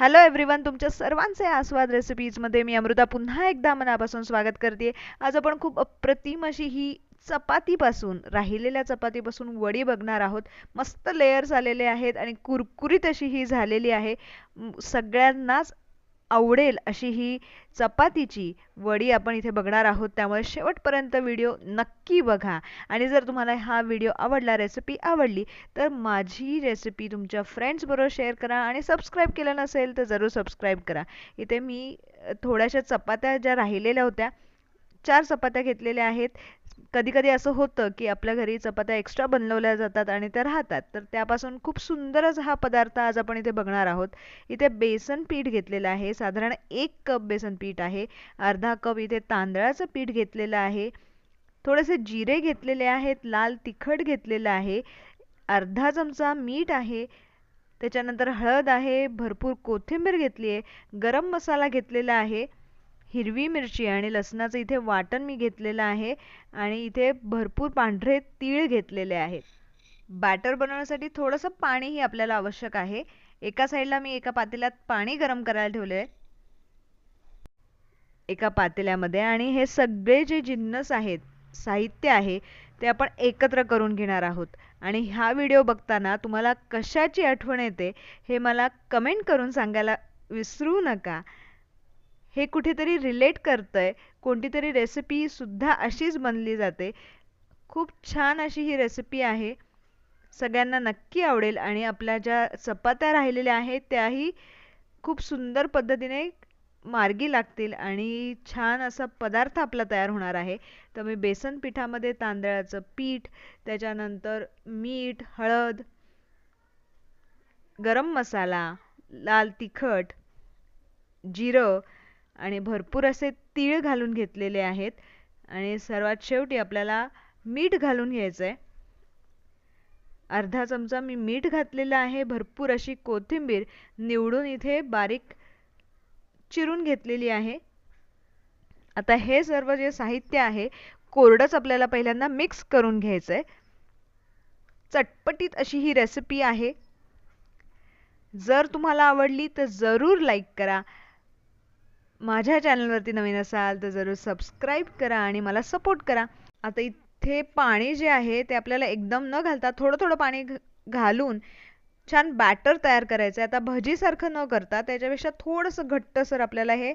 Hello everyone तुमच्या सर्वांचे आस्वाद रेसिपीजमध्ये मी अमृता पुन्हा एकदा मनापासून स्वागत करते. आज आपण खूप अप्रतिम अशी ही चपातीपासून राहिलेल्या चपातीपासून वडी बघणार आहोत. मस्त लेयर्स आलेले आहेत आणि कुरकुरीत अशी ही झालेली आहे. सगळ्यांनाच आवडेल अशी ही चपातीची वडी आपण इथे बघणार आहोत. त्यामुळे शेवटपर्यंत व्हिडिओ नक्की बघा. आणि जर तुम्हाला हा व्हिडिओ आवडला रेसिपी आवडली तर माझी रेसिपी तुमच्या फ्रेंड्सबरोबर शेअर करा आणि सबस्क्राईब केलं नसेल तर जरूर सबस्क्राईब करा. इथे मी थोड्याशा चपात्या ज्या राहिलेल्या होत्या चार चपात्या घेतलेल्या आहेत. कधी कधी असं होतं की आपल्या घरी चपात्या एक्स्ट्रा बनवल्या जातात आणि त्या राहतात. तर त्यापासून खूप सुंदरच हा पदार्थ आज आपण इथे बघणार आहोत. इथे बेसन पीठ घेतलेलं आहे. साधारण एक कप बेसन पीठ आहे. अर्धा कप इथे तांदळाचं पीठ घेतलेलं आहे. थोडेसे जिरे घेतलेले आहेत. लाल तिखट घेतलेलं आहे. अर्धा चमचा मीठ आहे. त्याच्यानंतर हळद आहे. भरपूर कोथिंबीर घेतली आहे. गरम मसाला घेतलेला आहे. हिरवी मिरची आणि लसणाचं इथे वाटण मी घेतलेलं आहे आणि इथे भरपूर पांढरे तीळ घेतलेले आहेत. बॅटर बनवण्यासाठी थोडंसं पाणीही आपल्याला आवश्यक आहे. एका साईडला मी एका पातेल्यात पाणी गरम करायला ठेवले आहे. एका पातेल्यामध्ये आणि हे सगळे जे जिन्नस आहेत साहित्य आहे ते आपण एकत्र करून घेणार आहोत. आणि हा व्हिडिओ बघताना तुम्हाला कशाची आठवण येते हे मला कमेंट करून सांगायला विसरू नका. हे कुठेतरी रिलेट करतंय. कोणती तरी रेसिपी सुद्धा अशीच बनली जाते. खूप छान अशी ही रेसिपी आहे. सगळ्यांना नक्की आवडेल आणि आपल्या ज्या चपात्या राहिलेल्या आहेत त्याही खूप सुंदर पद्धतीने मार्गी लागतील आणि छान असा पदार्थ आपला तयार होणार आहे. तर मी बेसन पिठामध्ये तांदळाचं पीठ त्याच्यानंतर मीठ हळद गरम मसाला लाल तिखट जिरं आणि भरपूर असे तीळ घालून घेतलेले आहेत. आणि सर्वात शेवटी आपल्याला मीठ घालून घ्यायचं आहे अर्धा चमचा मी मीठ घातलेलं आहे. भरपूर अशी कोथिंबीर निवडून इथे बारीक चिरून घेतलेली आहे. आता हे सर्व जे साहित्य आहे कोरडंच आपल्याला पहिल्यांदा मिक्स करून घ्यायचं आहे चटपटीत अशी ही रेसिपी आहे. जर तुम्हाला आवडली तर जरूर लाईक करा. माझ्या चॅनलवरती नवीन असाल तर जरूर सबस्क्राईब करा आणि मला सपोर्ट करा. आता इथे पाणी जे आहे ते आपल्याला एकदम न घालता थोडं थोडं पाणी घालून छान बॅटर तयार करायचं आहे आता भजीसारखं न करता त्याच्यापेक्षा थोडंसं घट्टसर आपल्याला हे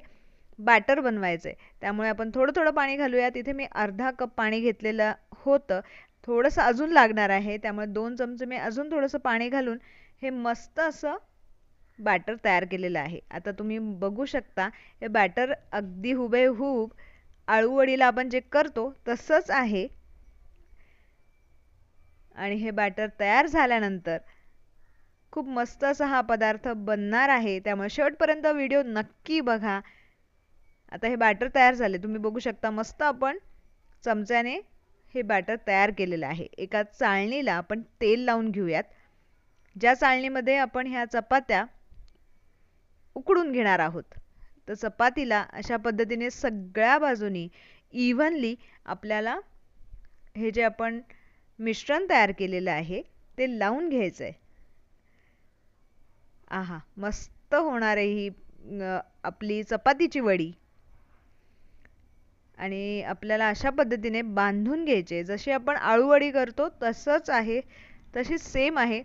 बॅटर बनवायचं आहे त्यामुळे आपण थोडं थोडं पाणी घालूया तिथे मी अर्धा कप पाणी घेतलेलं होतं. थोडंसं अजून लागणार आहे. त्यामुळे दोन चमचे मी अजून थोडंसं पाणी घालून हे मस्त असं बॅटर तयार केलेलं आहे. आता तुम्ही बघू शकता हे बॅटर अगदी हुबेहूब आळूवडीला आपण जे करतो तसंच आहे. आणि हे बॅटर तयार झाल्यानंतर खूप मस्त असा हा पदार्थ बनणार आहे. त्यामुळे शेवटपर्यंत व्हिडिओ नक्की बघा. आता हे बॅटर तयार झाले. तुम्ही बघू शकता मस्त आपण चमच्याने हे बॅटर तयार केलेलं आहे. एका चाळणीला आपण तेल लावून घेऊयात. ज्या चाळणीमध्ये आपण ह्या चपात्या उकडून घेणार आहोत. तर चपातीला अशा पद्धतीने सगळ्या बाजूनी इव्हनली आपल्याला हे जे आपण मिश्रण तयार केलेलं आहे ते लावून घ्यायचं आहे आहा मस्त होणार आहे ही आपली चपातीची वडी. आणि आपल्याला अशा पद्धतीने बांधून घ्यायचे. जशी आपण आळूवडी करतो तसंच आहे तशी सेम आहे.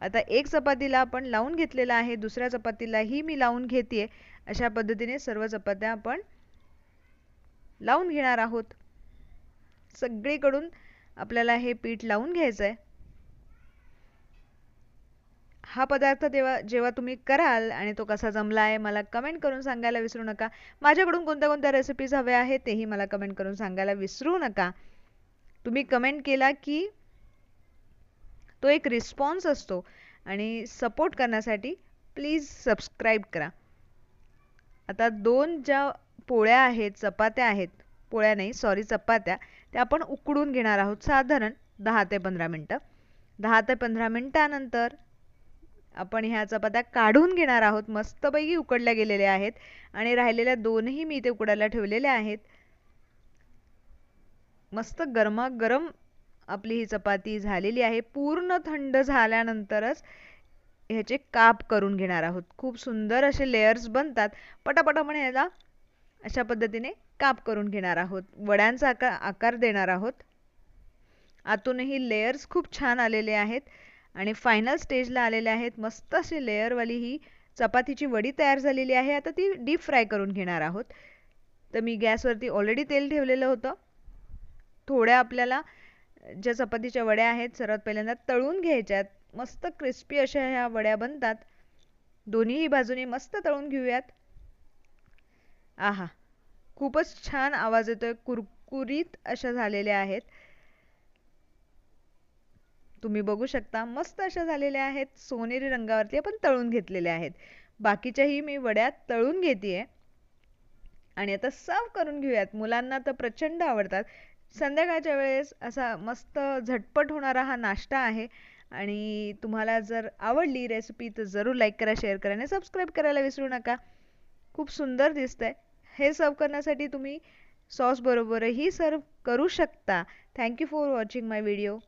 आता एक चपातीला आपण लावून घेतलेला आहे दुसऱ्या चपातीलाही मी लावून घेते अशा पद्धतीने सर्व चपात्या आपण लावून घेणार आहोत. सगळीकडून आपल्याला हे पीठ लावून घ्यायचं आहे हा पदार्थ तेव्हा जेव्हा तुम्ही कराल आणि तो कसा जमला आहे मला कमेंट करून सांगायला विसरू नका. माझ्याकडून कोणत्या कोणत्या रेसिपीज हव्या आहेत तेही मला कमेंट करून सांगायला विसरू नका. तुम्ही कमेंट केला की तो एक रिस्पॉन्स असतो. आणि सपोर्ट करण्यासाठी प्लीज सबस्क्राईब करा. आता दोन ज्या पोळ्या आहेत चपात्या आहेत पोळ्या नाही सॉरी चपात्या त्या आपण उकडून घेणार आहोत साधारण दहा ते पंधरा मिनटं. दहा ते पंधरा मिनटानंतर आपण ह्या चपात्या काढून घेणार आहोत. मस्तपैकी उकडल्या गेलेल्या आहेत आणि राहिलेल्या दोनही मी इथे उकडायला ठेवलेल्या आहेत. मस्त गरमागरम आपली ही चपाती झालेली आहे. पूर्ण थंड झाल्यानंतरच ह्याचे काप करून घेणार आहोत. खूप सुंदर असे लेयर्स बनतात. पटापट आपण ह्याला अशा पद्धतीने काप करून घेणार आहोत. वड्यांचा आकार आकार देणार आहोत. आतूनही लेयर्स खूप छान आलेले आहेत. आणि फायनल स्टेजला आलेले आहेत. मस्त अशी लेयरवाली ही चपातीची वडी तयार झालेली आहे. आता ती डीप फ्राय करून घेणार आहोत. तर मी गॅसवरती ऑलरेडी तेल ठेवलेलं होतं. थोड्या आपल्याला ज्या चपातीच्या वड्या आहेत सर्वात पहिल्यांदा तळून घ्यायच्यात. मस्त क्रिस्पी अशा ह्या वड्या बनतात. दोन्हीही बाजूने मस्त तळून घेऊयात. आहा खूपच छान आवाज येतोय. कुरकुरीत अशा झालेल्या आहेत. तुम्ही बघू शकता मस्त अशा झालेल्या आहेत. सोनेरी रंगावरती आपण तळून घेतलेल्या आहेत. बाकीच्याही मी वड्या तळून घेते आणि आता सर्व करून घेऊयात. मुलांना तर प्रचंड आवडतात. संध्याकाळच्या वेळेस असा मस्त झटपट होणारा हा नाश्ता आहे. आणि तुम्हाला जर आवडली रेसिपी तर जरूर लाईक करा शेअर करा आणि सबस्क्राईब करायला विसरू नका. खूप सुंदर दिसतंय. हे सर्व करण्यासाठी तुम्ही सॉसबरोबरही सर्व करू शकता. Thank you for watching my video